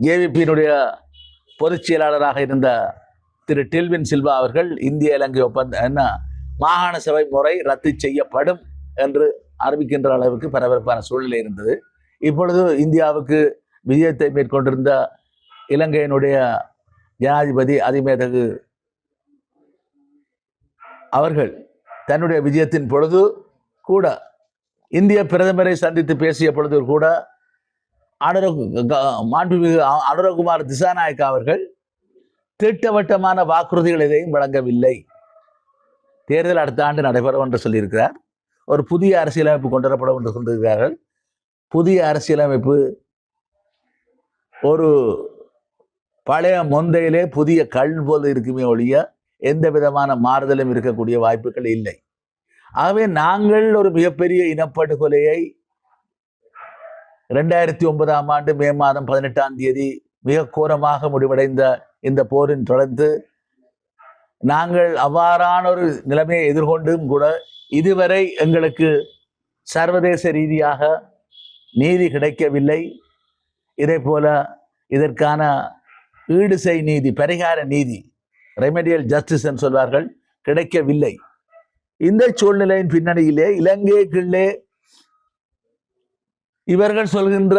ஏவிபியினுடைய பொதுச் செயலாளராக இருந்த திரு டில்வின் சில்வா அவர்கள் இந்திய இலங்கை ஒப்பந்த என்ன மாகாண சபை முறை ரத்து செய்யப்படும் என்று அறிவிக்கின்ற அளவுக்கு பரபரப்பான சூழ்நிலை இருந்தது. இப்பொழுது இந்தியாவுக்கு விஜயத்தை மேற்கொண்டிருந்த இலங்கையினுடைய ஜனாதிபதி அதிமேதகு அவர்கள் தன்னுடைய விஜயத்தின் பொழுது கூட இந்திய பிரதமரை சந்தித்து பேசிய பொழுது கூட அனுரக் க- மாண்புமிகு அனுரகுமார் திசாநாயக் அவர்கள் திட்டவட்டமான வாக்குறுதிகள் எதையும் வழங்கவில்லை. தேர்தல் அடுத்த ஆண்டு நடைபெறும் என்று சொல்லியிருக்கிறார். ஒரு புதிய அரசியலமைப்பு கொண்டுவரப்படும் என்று சொல்லியிருக்கிறார்கள். புதிய அரசியலமைப்பு ஒரு பழைய மொந்தையிலே புதிய கல் போல் இருக்குமே ஒழிய எந்த விதமான மாறுதலும் இருக்கக்கூடிய வாய்ப்புகள் இல்லை. ஆகவே நாங்கள் ஒரு மிகப்பெரிய இனப்படுகொலையை ரெண்டாயிரத்தி ஒன்பதாம் ஆண்டு மே மாதம் பதினெட்டாம் தேதி மிக கோரமாக முடிவடைந்த இந்த போரின் தொடர்ந்து நாங்கள் அவ்வாறான ஒரு நிலைமையை எதிர்கொண்டும் கூட இதுவரை எங்களுக்கு சர்வதேச ரீதியாக நீதி கிடைக்கவில்லை. இதே போல இதற்கான ஈடுசை நீதி பரிகார நீதி ரெமெடியல் ஜஸ்டிஸ் என்று சொல்வார்கள் கிடைக்கவில்லை. இந்த சூழ்நிலையின் பின்னணியிலே இலங்கைக்குள்ளே இவர்கள் சொல்கின்ற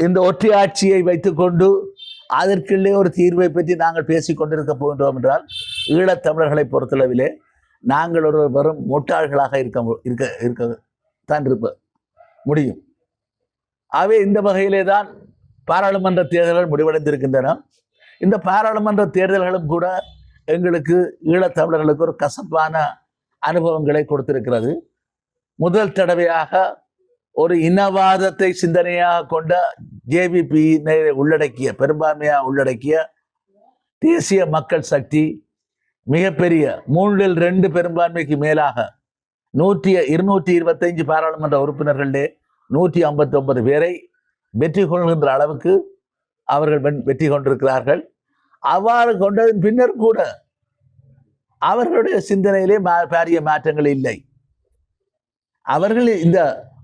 இந்த ஒற்றையாட்சியை வைத்துக்கொண்டு அதற்குள்ளே ஒரு தீர்வை பற்றி நாங்கள் பேசி கொண்டிருக்க போகின்றோம் என்றால் ஈழத்தமிழர்களை பொறுத்தளவிலே நாங்கள் ஒரு வெறும் முட்டாள்களாக இருக்க மு- இருக்க இருக்க தான் இருப்ப முடியும். ஆகவே இந்த வகையிலே தான் பாராளுமன்ற தேர்தல்கள் முடிவடைந்திருக்கின்றன. இந்த பாராளுமன்ற தேர்தல்களும் கூட எங்களுக்கு ஈழத்தமிழர்களுக்கு ஒரு கசப்பான அனுபவங்களை கொடுத்திருக்கிறது. முதல் தடவையாக ஒரு இனவாதத்தை சிந்தனையாக கொண்ட ஜேவிபி உள்ளடக்கிய பெரும்பான்மையாக உள்ளடக்கிய தேசிய மக்கள் சக்தி மிகப்பெரிய மூன்றில் ரெண்டு பெரும்பான்மைக்கு மேலாக நூற்றி இருநூற்றி இருபத்தைந்து பாராளுமன்ற உறுப்பினர்களே நூற்றி ஐம்பத்தி ஒன்பது பேரை வெற்றி கொள்கின்ற அளவுக்கு அவர்கள் வெற்றி கொண்டிருக்கிறார்கள். அவ்வாறு கொண்டதன் பின்னர் கூட அவர்களுடைய சிந்தனையிலே மா- பாரிய மாற்றங்கள் இல்லை. அவர்கள் இந்த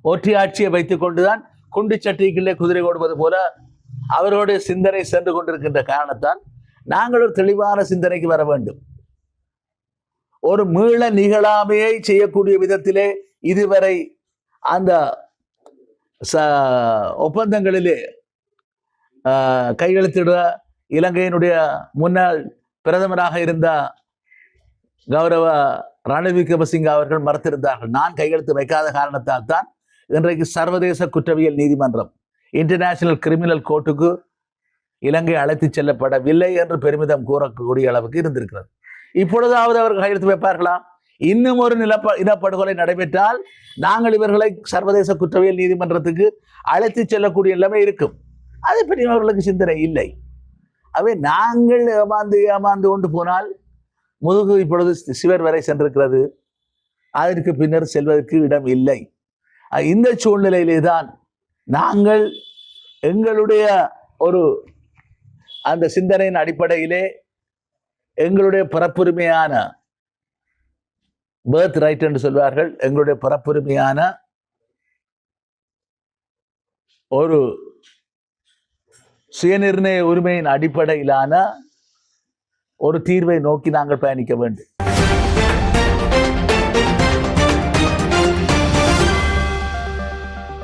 ஒற்றையாட்சியை வைத்துக் கொண்டுதான் குண்டு சட்டிக்குள்ளே குதிரை ஓடுவது போல அவர்களுடைய சிந்தனை சென்று கொண்டிருக்கின்ற காரணத்தால் நாங்கள் ஒரு தெளிவான சிந்தனைக்கு வர வேண்டும். ஒரு மீள நிகழாமையை செய்யக்கூடிய விதத்திலே இதுவரை அந்த ச ஒப்பந்தங்களிலே ஆஹ், கையெழுத்திட இலங்கையினுடைய முன்னாள் பிரதமராக இருந்த கௌரவ ரணில் விக்ரமசிங்க அவர்கள் மறுத்திருந்தார்கள். நான் கையெழுத்து வைக்காத காரணத்தால் தான் இன்றைக்கு சர்வதேச குற்றவியல் நீதிமன்றம் இன்டர்நேஷனல் கிரிமினல் கோர்ட்டுக்கு இலங்கை அழைத்துச் செல்லப்படவில்லை என்று பெருமிதம் கூறக்கூடிய அளவுக்கு இருந்திருக்கிறது. இப்பொழுதாவது அவர்கள் கையெழுத்து வைப்பார்களா? இன்னும் ஒரு நிலப்ப இனப்படுகொலை நடைபெற்றால் நாங்கள் இவர்களை சர்வதேச குற்றவியல் நீதிமன்றத்துக்கு அழைத்து செல்லக்கூடிய நிலைமை இருக்கும். அதை பற்றி அவர்களுக்கு சிந்தனை இல்லை. அவை நாங்கள் ஏமாந்து ஏமாந்து கொண்டு போனால் முதுகு இப்பொழுது சிவர் வரை சென்றிருக்கிறது. அதற்கு பின்னர் செல்வதற்கு இடம் இல்லை. இந்த சூழ்நிலையிலே தான் நாங்கள் எங்களுடைய ஒரு அந்த சிந்தனையின் அடிப்படையிலே எங்களுடைய பிறப்புரிமையான பேர்த் ரைட் என்று சொல்வார்கள். எங்களுடைய பிறப்புரிமையான ஒரு சுயநிர்ணய உரிமையின் அடிப்படையிலான ஒரு தீர்வை நோக்கி நாங்கள் பயணிக்க வேண்டும்.